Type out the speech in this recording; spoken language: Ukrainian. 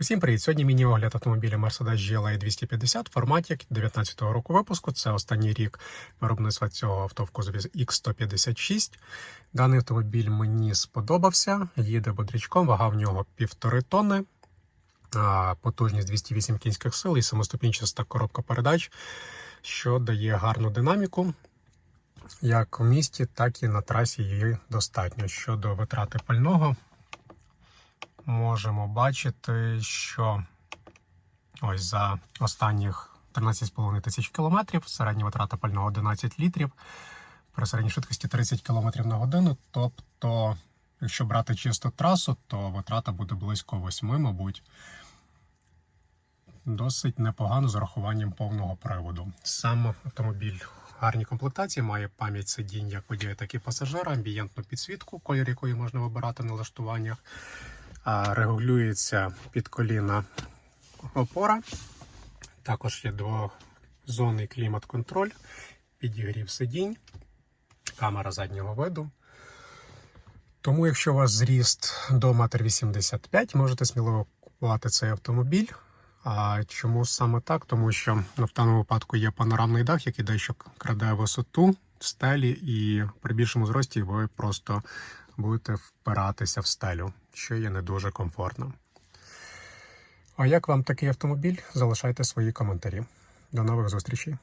Усім привіт! Сьогодні міні-огляд автомобіля Mercedes GLA 250 в форматі 19-го року випуску. Це останній рік виробництва цього авто в кузові X156. Даний автомобіль мені сподобався. Їде бодрячком, вага в нього півтори тонни, потужність 208 кінських сил і самоступінчаста коробка передач, що дає гарну динаміку. Як в місті, так і на трасі її достатньо. Щодо витрати пального, можемо бачити, що ось за останніх 13,5 тисяч кілометрів середня витрата пального 11 літрів при середній швидкості 30 км на годину. Тобто, якщо брати чисту трасу, то витрата буде близько 8, мабуть. Досить непогано з урахуванням повного приводу. Сам автомобіль в гарній комплектації має пам'ять сидінь як водія, так і пасажира, амбієнтну підсвітку, колір якої можна вибирати на лаштуваннях. Регулюється під коліна опора. Також є двозонний клімат-контроль, підігрів сидінь, камера заднього виду. Тому, якщо у вас зріст до 1,85 м, можете сміливо купувати цей автомобіль. А чому саме так? Тому що ну, в даному випадку є панорамний дах, який дещо краде висоту стелі, і при більшому зрості ви просто будете впиратися в стелю, що є не дуже комфортно. А як вам такий автомобіль? Залишайте свої коментарі. До нових зустрічей!